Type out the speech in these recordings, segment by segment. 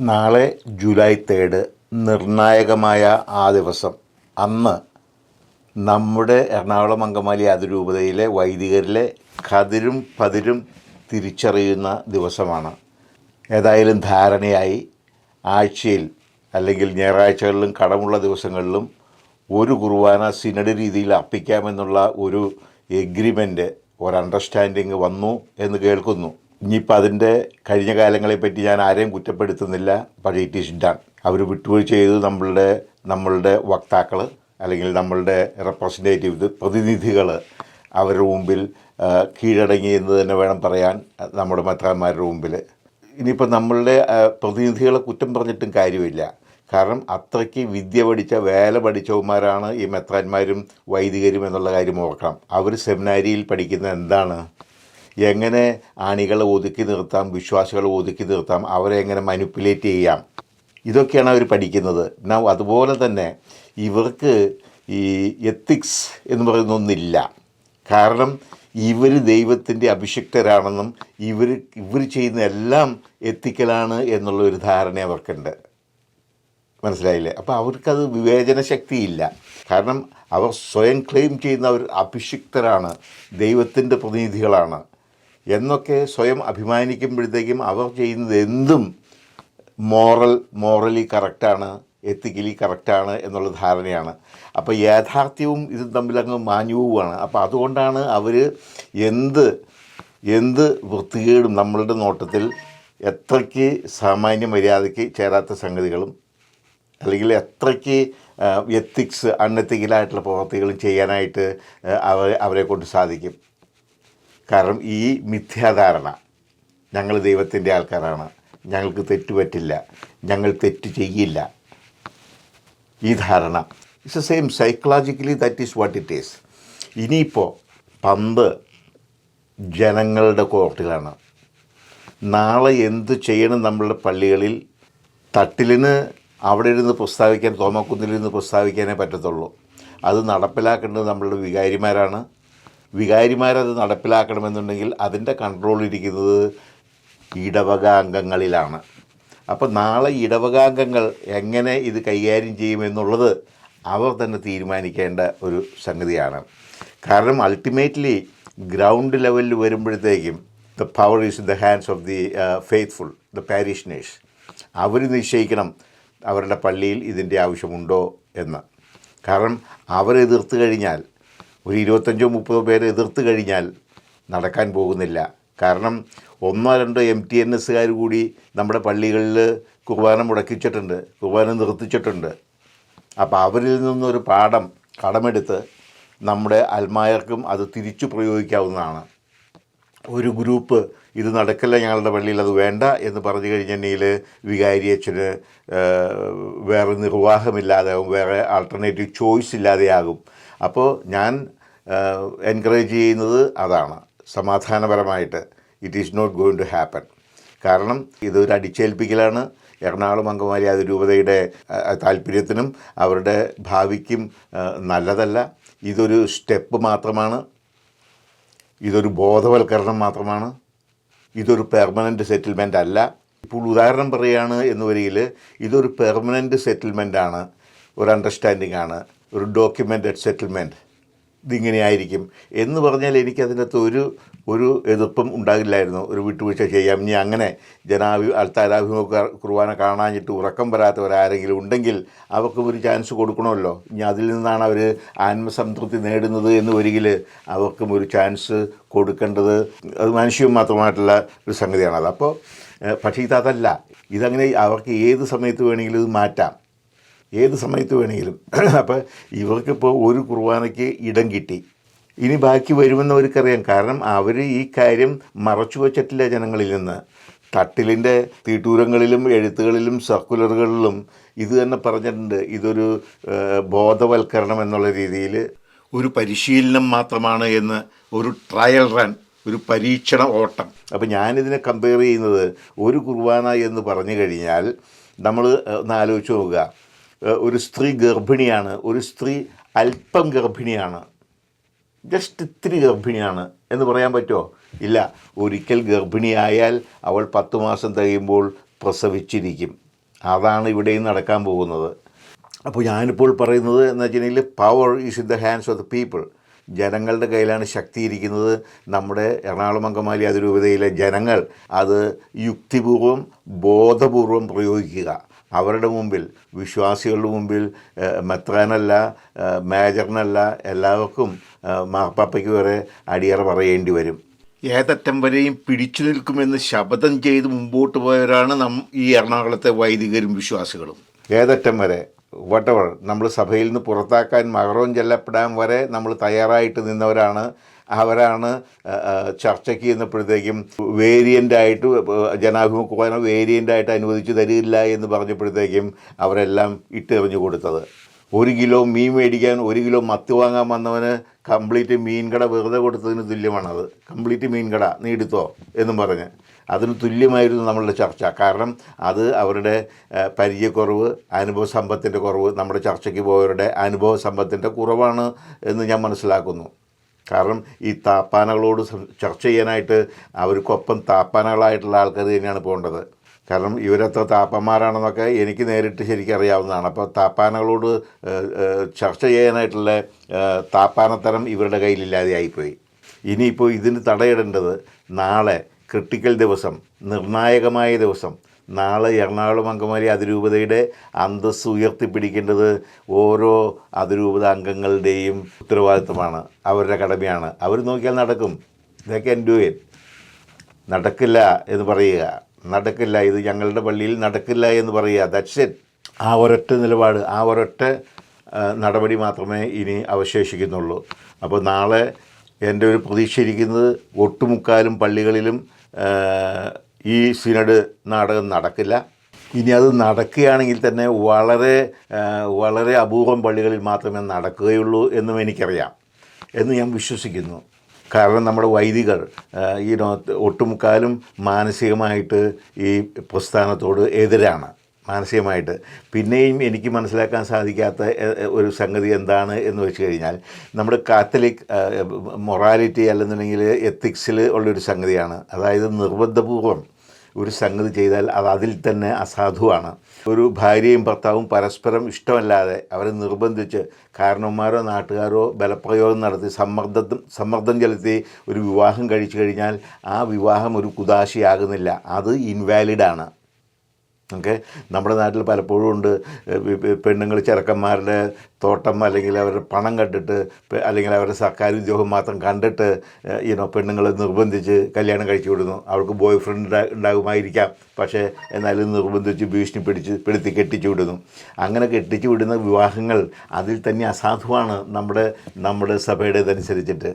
നാളെ July third നിർണായകമായ ആ ദിവസം. അന്ന് നമ്മുടെ എറണാകുളം അങ്കമാലി അതിരൂപതയിലെ വൈദികരിലെ കതിരും പതിരും തിരിച്ചറിയുന്ന ദിവസമാണ്. ഏതായാലും ധാരണയായി ആഴ്ചയിൽ അല്ലെങ്കിൽ ഞായറാഴ്ചകളിലും കടമുള്ള ദിവസങ്ങളിലും ഒരു കുർബാന സിനഡ് രീതിയിൽ അർപ്പിക്കാമെന്നുള്ള ഒരു എഗ്രിമെന്റ് ഒരു അണ്ടർസ്റ്റാൻഡിങ് വന്നു എന്ന് കേൾക്കുന്നു. ഇനിയിപ്പോൾ അതിന്റെ കഴിഞ്ഞ കാലങ്ങളെ പറ്റി ഞാൻ ആരെയും കുറ്റപ്പെടുത്തുന്നില്ല പക്ഷേ ഇറ്റ് ഈസ് ഡൺ അവർ വിട്ടുവീഴ്ച ചെയ്തു നമ്മളുടെ നമ്മളുടെ വക്താക്കൾ അല്ലെങ്കിൽ നമ്മളുടെ റെപ്രസെന്റേറ്റീവ് പ്രതിനിധികൾ അവരുടെ മുമ്പിൽ കീഴടങ്ങി എന്ന് തന്നെ വേണം പറയാൻ നമ്മുടെ മെത്രാന്മാരുടെ മുമ്പിൽ ഇനിയിപ്പോൾ നമ്മളുടെ പ്രതിനിധികളെ കുറ്റം പറഞ്ഞിട്ടും കാര്യമില്ല. കാരണം അത്രയ്ക്ക് വിദ്യ പഠിച്ച വേല പഠിച്ചവന്മാരാണ് ഈ മെത്രാന്മാരും വൈദികരും എന്നുള്ള കാര്യം ഓർക്കണം. അവർ സെമിനാരിയിൽ പഠിക്കുന്നത് എന്താണ്? എങ്ങനെ ആണികളെ ഒതുക്കി നിർത്താം വിശ്വാസികളെ ഒതുക്കി നിർത്താം അവരെ എങ്ങനെ മാനിപ്പുലേറ്റ് ചെയ്യാം? ഇതൊക്കെയാണ് അവർ പഠിക്കുന്നത്. നൗ അതുപോലെ തന്നെ ഇവർക്ക് ഈ എത്തിക്സ് എന്ന് പറയുന്ന ഒന്നില്ല കാരണം ഇവർ ദൈവത്തിന്റെ അഭിഷിക്തരാണെന്നും ഇവർ ഇവർ ചെയ്യുന്ന എല്ലാം എത്തിക്കലാണ് എന്നുള്ള ഒരു ധാരണ അവർക്കുണ്ട്. മനസ്സിലായില്ലേ? അപ്പോൾ അവർക്കത് വിവേചന ശക്തിയില്ല കാരണം അവർ സ്വയം ക്ലെയിം ചെയ്യുന്ന ഒരു അഭിഷിക്തരാണ് ദൈവത്തിന്റെ പ്രതിനിധികളാണ് എന്നൊക്കെ സ്വയം അഭിമാനിക്കുമ്പോഴത്തേക്കും അവർ ചെയ്യുന്നത് എന്തും മോറൽ മോറലി കറക്റ്റാണ് എത്തിക്കലി കറക്റ്റാണ് എന്നുള്ള ധാരണയാണ്. അപ്പോൾ യാഥാർത്ഥ്യവും ഇതും തമ്മിലങ്ങ് മാഞ്ഞു അപ്പോൾ അതുകൊണ്ടാണ് അവർ എന്ത് എന്ത് വൃത്തികേടും നമ്മളുടെ നോട്ടത്തിൽ എത്രയ്ക്ക് സാമാന്യ മര്യാദയ്ക്ക് ചേരാത്ത സംഗതികളും അല്ലെങ്കിൽ എത്രയ്ക്ക് എത്തിക്സ് അൺഎത്തിക്കലായിട്ടുള്ള പ്രവർത്തികളും ചെയ്യാനായിട്ട് അവർ അവ അവരെ കൊണ്ട് സാധിക്കും. കാരണം ഈ മിഥ്യാധാരണ ഞങ്ങൾ ദൈവത്തിന്റെ ആൾക്കാരാണ്. ഞങ്ങൾക്ക് തെറ്റ് പറ്റില്ല. ഞങ്ങൾ തെറ്റ് ചെയ്യില്ല. ഈ ധാരണ. It's a same psychologically that is what it is ഇനിയിപ്പോൾ പന്ത് ജനങ്ങളുടെ കോർട്ടിലാണ്. നാളെ എന്ത് ചെയ്യണം നമ്മളുടെ പള്ളികളിൽ? തട്ടിലിന് അവിടെ ഇരുന്ന് പ്രസ്താവിക്കാൻ തോമക്കുന്നിലിരുന്ന് പ്രസ്താവിക്കാനേ പറ്റത്തുള്ളൂ. അത് നടപ്പിലാക്കേണ്ടത് നമ്മളുടെ വികാരിമാരാണ്. വികാരിമാരത് നടപ്പിലാക്കണമെന്നുണ്ടെങ്കിൽ അതിന്റെ കൺട്രോൾ ഇരിക്കുന്നത് ഇടവക അംഗങ്ങളിലാണ് അപ്പോൾ നാളെ ഇടവകാംഗങ്ങൾ എങ്ങനെ ഇത് കൈകാര്യം ചെയ്യുമെന്നുള്ളത് അവർ തന്നെ തീരുമാനിക്കേണ്ട ഒരു സംഗതിയാണ്. കാരണം അൾട്ടിമേറ്റ്ലി ഗ്രൗണ്ട് ലെവലിൽ വരുമ്പോഴത്തേക്കും the power is in the hands of the faithful the parishioners അവർ നിശ്ചയിക്കണം അവരുടെ പള്ളിയിൽ ഇതിന്റെ ആവശ്യമുണ്ടോ എന്ന്. കാരണം അവർ എതിർത്ത് കഴിഞ്ഞാൽ ഒരു ഇരുപത്തഞ്ചോ മുപ്പതോ പേര് എതിർത്ത് കഴിഞ്ഞാൽ നടക്കാൻ പോകുന്നില്ല. കാരണം ഒന്നോ രണ്ടോ എം ടി എൻ എസ്സുകാർ കൂടി നമ്മുടെ പള്ളികളിൽ കുർബാന മുടക്കിച്ചിട്ടുണ്ട് കുർബാന നിർത്തിച്ചിട്ടുണ്ട്. അപ്പോൾ അവരിൽ നിന്നൊരു പാഠം കടമെടുത്ത് നമ്മുടെ അൽമായർക്കും അത് തിരിച്ചു പ്രയോഗിക്കാവുന്നതാണ്. ഒരു ഗ്രൂപ്പ് ഇത് നടക്കില്ല ഞങ്ങളുടെ പള്ളിയിൽ അത് വേണ്ട എന്ന് പറഞ്ഞു കഴിഞ്ഞിട്ടുണ്ടെങ്കിൽ വികാരി അച്ഛന് വേറെ നിർവാഹമില്ലാതെയാകും വേറെ ആൾട്ടർനേറ്റീവ് ചോയ്സ് ഇല്ലാതെയാകും. അപ്പോൾ ഞാൻ എൻകറേജ് ചെയ്യുന്നത് അതാണ്. സമാധാനപരമായിട്ട് it is not going to happen കാരണം ഇതൊരു അടിച്ചേൽപ്പിക്കലാണ്. എറണാകുളം അങ്കമാലി അതിരൂപതയുടെ രൂപതയുടെ താല്പര്യത്തിനും അവരുടെ ഭാവിക്കും നല്ലതല്ല. ഇതൊരു സ്റ്റെപ്പ് മാത്രമാണ്. ഇതൊരു ബോധവൽക്കരണം മാത്രമാണ്. ഇതൊരു പെർമനന്റ് സെറ്റിൽമെന്റ് അല്ല. ഇപ്പോൾ ഉദാഹരണം പറയുകയാണ് എന്ന് വരിയിൽ ഇതൊരു പെർമനന്റ് സെറ്റിൽമെന്റ് ആണ്. ഒരു അണ്ടർസ്റ്റാൻഡിംഗ് ആണ്. ഒരു ഡോക്യുമെന്റഡ് സെറ്റിൽമെന്റ് ഇതിങ്ങനെയായിരിക്കും എന്ന് പറഞ്ഞാൽ എനിക്കതിനകത്ത് ഒരു ഒരു എതിർപ്പും ഉണ്ടാകില്ലായിരുന്നു. ഒരു വിട്ടുവീഴ്ച ചെയ്യാം. ഇനി അങ്ങനെ ജനാഭി അൽത്താരാഭിമുഖ കുർബാന കാണാഞ്ഞിട്ട് ഉറക്കം വരാത്തവരാരെങ്കിലും ഉണ്ടെങ്കിൽ അവർക്കും ഒരു ചാൻസ് കൊടുക്കണമല്ലോ. ഇനി അതിൽ നിന്നാണ് അവർ ആത്മസംതൃപ്തി നേടുന്നത് എന്ന് വരികിൽ അവർക്കും ഒരു ചാൻസ് കൊടുക്കേണ്ടത് അത് മനുഷ്യവും മാത്രമായിട്ടുള്ള ഒരു സംഗതിയാണ്. അത് അപ്പോൾ പക്ഷേ ഇതല്ല ഇതങ്ങനെ അവർക്ക് ഏത് സമയത്ത് വേണമെങ്കിലും ഇത് മാറ്റാം. ഏത് സമയത്ത് വേണമെങ്കിലും. അപ്പോൾ ഇവർക്കിപ്പോൾ ഒരു കുർബാനയ്ക്ക് ഇടം കിട്ടി. ഇനി ബാക്കി വരുമെന്ന് അവർക്കറിയാം കാരണം അവർ ഈ കാര്യം മറച്ചു വച്ചിട്ടില്ല ജനങ്ങളിൽ നിന്ന്. തട്ടിലിന്റെ തീട്ടൂരങ്ങളിലും എഴുത്തുകളിലും സർക്കുലറുകളിലും ഇത് തന്നെ പറഞ്ഞിട്ടുണ്ട്. ഇതൊരു ബോധവൽക്കരണം എന്നുള്ള രീതിയിൽ ഒരു പരിശീലനം മാത്രമാണ് എന്ന് ഒരു ട്രയൽ റൺ ഒരു പരീക്ഷണ ഓട്ടം. അപ്പോൾ ഞാനിതിനെ കമ്പയർ ചെയ്യുന്നത് ഒരു കുർബാന എന്ന് പറഞ്ഞു കഴിഞ്ഞാൽ നമ്മൾ ഒന്ന് ആലോചിച്ച് നോക്കുക. ഒരു സ്ത്രീ ഗർഭിണിയാണ്. ഒരു സ്ത്രീ അല്പം ഗർഭിണിയാണ്. ജസ്റ്റ് ഇത്തിരി ഗർഭിണിയാണ്. എന്ന് പറയാൻ പറ്റുമോ ഇല്ല. ഒരിക്കൽ ഗർഭിണിയായാൽ അവൾ പത്ത് മാസം തികയുമ്പോൾ പ്രസവിച്ചിരിക്കും. അതാണ് ഇവിടെയും നടക്കാൻ പോകുന്നത്. അപ്പോൾ ഞാനിപ്പോൾ പറയുന്നത് എന്ന് വെച്ചിട്ടുണ്ടെങ്കിൽ power is in the hands of the people ജനങ്ങളുടെ കയ്യിലാണ് ശക്തിയിരിക്കുന്നത് നമ്മുടെ എറണാകുളം അങ്കമാലി അതിരൂപതയിലെ ജനങ്ങൾ അത് യുക്തിപൂർവം ബോധപൂർവം പ്രയോഗിക്കുക. അവരുടെ മുമ്പിൽ വിശ്വാസികളുടെ മുമ്പിൽ മെത്രാനല്ല മേജറിനല്ല എല്ലാവർക്കും മാർപ്പാപ്പയ്ക്ക് വരെ അടിയറ പറയേണ്ടി വരും. ഏതറ്റം വരെയും പിടിച്ചു നിൽക്കുമെന്ന് ശപഥം ചെയ്ത് മുമ്പോട്ട് പോയവരാണ് നം ഈ എറണാകുളത്തെ വൈദികരും വിശ്വാസികളും. ഏതറ്റം വരെ? വട്ടവർ നമ്മൾ സഭയിൽ നിന്ന് പുറത്താക്കാൻ മകറോൻ ചെല്ലപ്പെടാൻ വരെ നമ്മൾ തയ്യാറായിട്ട് നിന്നവരാണ്. അവരാണ് ചർച്ചയ്ക്ക് ചെന്നപ്പോഴത്തേക്കും വേരിയന്റായിട്ട് ജനാഭിമുഖ വേരിയന്റായിട്ട് അനുവദിച്ചു തരില്ല എന്ന് പറഞ്ഞപ്പോഴത്തേക്കും അവരെല്ലാം ഇട്ടെറിഞ്ഞു കൊടുത്തത്. ഒരു കിലോ മീൻ മേടിക്കാൻ ഒരു കിലോ മത്ത് വാങ്ങാൻ വന്നവന് കംപ്ലീറ്റ് മീൻ കട വെറുതെ കൊടുത്തതിന് തുല്യമാണത്. കംപ്ലീറ്റ് മീൻ കട നീ എടുത്തോ? എന്നും പറഞ്ഞ്. അതിന് തുല്യമായിരുന്നു നമ്മളുടെ ചർച്ച. കാരണം അത് അവരുടെ പരിചയക്കുറവ് അനുഭവ സമ്പത്തിന്റെ കുറവ് നമ്മുടെ ചർച്ചയ്ക്ക് പോയവരുടെ അനുഭവ സമ്പത്തിന്റെ കുറവാണ് എന്ന് ഞാൻ മനസ്സിലാക്കുന്നു. കാരണം ഈ താപ്പാനകളോട് ചർച്ച ചെയ്യാനായിട്ട് അവർക്കൊപ്പം താപ്പാനകളായിട്ടുള്ള ആൾക്കാർ തന്നെയാണ് പോകേണ്ടത്. കാരണം ഇവരത്ര താപ്പന്മാരാണെന്നൊക്കെ എനിക്ക് നേരിട്ട് ശരിക്കും അറിയാവുന്നതാണ്. അപ്പോൾ താപ്പാനകളോട് ചർച്ച ചെയ്യാനായിട്ടുള്ള താപ്പാനത്തരം ഇവരുടെ കയ്യിലില്ലാതെയായിപ്പോയി. ഇനിയിപ്പോൾ ഇതിന് തടയിടേണ്ടത് നാളെ ക്രിട്ടിക്കൽ ദിവസം നിർണായകമായ ദിവസം നാളെ എറണാകുളം അങ്കമാലി അതിരൂപതയുടെ അന്തസ് ഉയർത്തിപ്പിടിക്കേണ്ടത് ഓരോ അതിരൂപത അംഗങ്ങളുടെയും ഉത്തരവാദിത്തമാണ് അവരുടെ കടമയാണ്. അവർ നോക്കിയാൽ നടക്കും. ഇതൊക്കെ എന്റെ നടക്കില്ല എന്ന് പറയുക. നടക്കില്ല ഇത് ഞങ്ങളുടെ പള്ളിയിൽ നടക്കില്ല എന്ന് പറയുക. ദക്ഷൻ ഇറ്റ് ആ ഒരൊറ്റ നിലപാട് ആ ഒരൊറ്റ നടപടി മാത്രമേ ഇനി അവശേഷിക്കുന്നുള്ളൂ. അപ്പോൾ നാളെ എന്റെ ഒരു പ്രതീക്ഷ ഇരിക്കുന്നത് ഒട്ടുമുക്കാലും പള്ളികളിലും ഈ സിനഡ് നാടകം നടക്കില്ല. ഇനി അത് നടക്കുകയാണെങ്കിൽ തന്നെ വളരെ വളരെ അപൂർവം പള്ളികളിൽ മാത്രമേ നടക്കുകയുള്ളൂ എന്നും എനിക്കറിയാം. എന്ന് ഞാൻ വിശ്വസിക്കുന്നു. കാരണം നമ്മുടെ വൈദികർ ഈ ഒട്ടുമുക്കാലും മാനസികമായിട്ട് ഈ പ്രസ്ഥാനത്തോട് എതിരാണ് മാനസികമായിട്ട്. പിന്നെയും എനിക്ക് മനസ്സിലാക്കാൻ സാധിക്കാത്ത ഒരു സംഗതി എന്താണ് എന്ന് വെച്ച് കഴിഞ്ഞാൽ നമ്മുടെ കാത്തലിക് മൊറാലിറ്റി അല്ലെന്നുണ്ടെങ്കിൽ എത്തിക്സിൽ ഉള്ളൊരു സംഗതിയാണ്. അതായത് നിർബന്ധപൂർവം ഒരു സംഗതി ചെയ്താൽ അത് അതിൽ തന്നെ അസാധുവാണ്. ഒരു ഭാര്യയും ഭർത്താവും പരസ്പരം ഇഷ്ടമല്ലാതെ അവരെ നിർബന്ധിച്ച് കാരണവന്മാരോ നാട്ടുകാരോ ബലപ്രയോഗം നടത്തി സമ്മർദ്ദം സമ്മർദ്ദം ചെലുത്തി ഒരു വിവാഹം കഴിച്ചു കഴിഞ്ഞാൽ ആ വിവാഹം ഒരു കുതാശിയാകുന്നില്ല അത് ഇൻവാലിഡാണ് ഓക്കെ? നമ്മുടെ നാട്ടിൽ പലപ്പോഴും ഉണ്ട് പെണ്ണുങ്ങൾ ചെറുക്കന്മാരുടെ തോട്ടം അല്ലെങ്കിൽ അവരുടെ പണം കണ്ടിട്ട് അല്ലെങ്കിൽ അവരുടെ സർക്കാർ ഉദ്യോഗം മാത്രം കണ്ടിട്ട് ഈനോ പെണ്ണുങ്ങളെ നിർബന്ധിച്ച് കല്യാണം കഴിച്ചു വിടുന്നു. അവൾക്ക് ബോയ് ഫ്രണ്ട് ഉണ്ടാകുമായിരിക്കാം. പക്ഷേ എന്നാലും നിർബന്ധിച്ച് ഭീഷണി പിടിച്ച് പെടുത്തി കെട്ടിച്ചു വിടുന്നു. അങ്ങനെ കെട്ടിച്ചു വിടുന്ന വിവാഹങ്ങൾ അതിൽ തന്നെ അസാധുവാണ് നമ്മുടെ നമ്മുടെ സഭയുടേതനുസരിച്ചിട്ട്.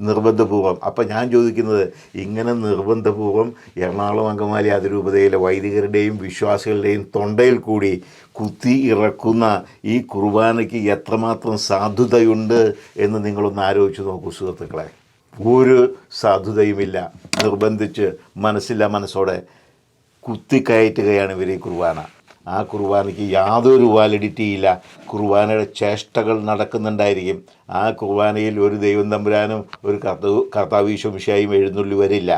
നിർബന്ധപൂർവം അപ്പം ഞാൻ ചോദിക്കുന്നത് ഇങ്ങനെ നിർബന്ധപൂർവം എറണാകുളം അങ്കമാലി അതിരൂപതയിലെ വൈദികരുടെയും വിശ്വാസികളുടെയും തൊണ്ടയിൽ കൂടി കുത്തി ഇറക്കുന്ന ഈ കുർബാനയ്ക്ക് എത്രമാത്രം സാധുതയുണ്ട് എന്ന് നിങ്ങളൊന്ന് ആലോചിച്ച് നോക്കൂ സുഹൃത്തുക്കളെ. ഒരു സാധുതയുമില്ല. നിർബന്ധിച്ച് മനസ്സില്ല മനസ്സോടെ കുത്തിക്കയറ്റുകയാണ് ഇവർ ഈ കുർബാന. ആ കുർബാനയ്ക്ക് യാതൊരു വാലിഡിറ്റി ഇല്ല കുർബാനയുടെ ചേഷ്ടകൾ നടക്കുന്നുണ്ടായിരിക്കും. ആ കുർബാനയിൽ ഒരു ദൈവം തമ്പുരാനും ഒരു കർത്ത കർത്താവീശ്വമിഷായും എഴുന്നള്ളി വരില്ല.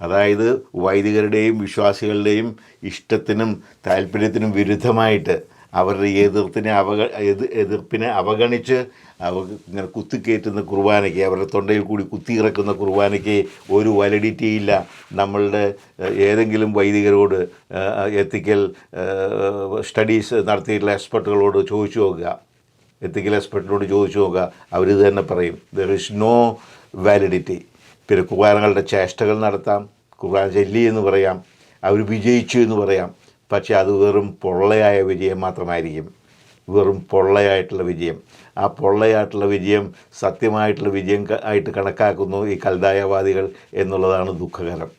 അതായത് വൈദികരുടെയും വിശ്വാസികളുടെയും ഇഷ്ടത്തിനും താല്പര്യത്തിനും വിരുദ്ധമായിട്ട് അവരുടെ എതിർത്തിനെ അവഗ എതിർ എതിർപ്പിനെ അവഗണിച്ച് അവ ഇങ്ങനെ കുത്തിക്കയറ്റുന്ന കുർബാനയ്ക്ക് അവരുടെ തൊണ്ടയിൽ കൂടി കുത്തിയിറക്കുന്ന കുർബാനയ്ക്ക് ഒരു വാലിഡിറ്റി ഇല്ല നമ്മളുടെ ഏതെങ്കിലും വൈദികരോട് എത്തിക്കൽ സ്റ്റഡീസ് നടത്തിയിട്ടുള്ള എക്സ്പെർട്ടുകളോട് ചോദിച്ചു നോക്കുക. എത്തിക്കൽ എക്സ്പെർട്ടിനോട് ചോദിച്ചു നോക്കുക. അവരിത് തന്നെ പറയും. ദർ ഇസ് നോ വാലിഡിറ്റി പിന്നെ കുർബാനകളുടെ ചേഷ്ടകൾ നടത്താം. കുർബാന ചെല്ലി എന്ന് പറയാം. അവർ വിജയിച്ചു എന്ന് പറയാം. പക്ഷേ അത് വെറും പൊള്ളയായ വിജയം മാത്രമായിരിക്കും. വെറും പൊള്ളയായിട്ടുള്ള വിജയം. ആ പൊള്ളയായിട്ടുള്ള വിജയം സത്യമായിട്ടുള്ള വിജയം ആയിട്ട് കണക്കാക്കുന്നു ഈ കൽദായവാദികൾ എന്നുള്ളതാണ് ദുഃഖകരം.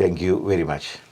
Thank you very much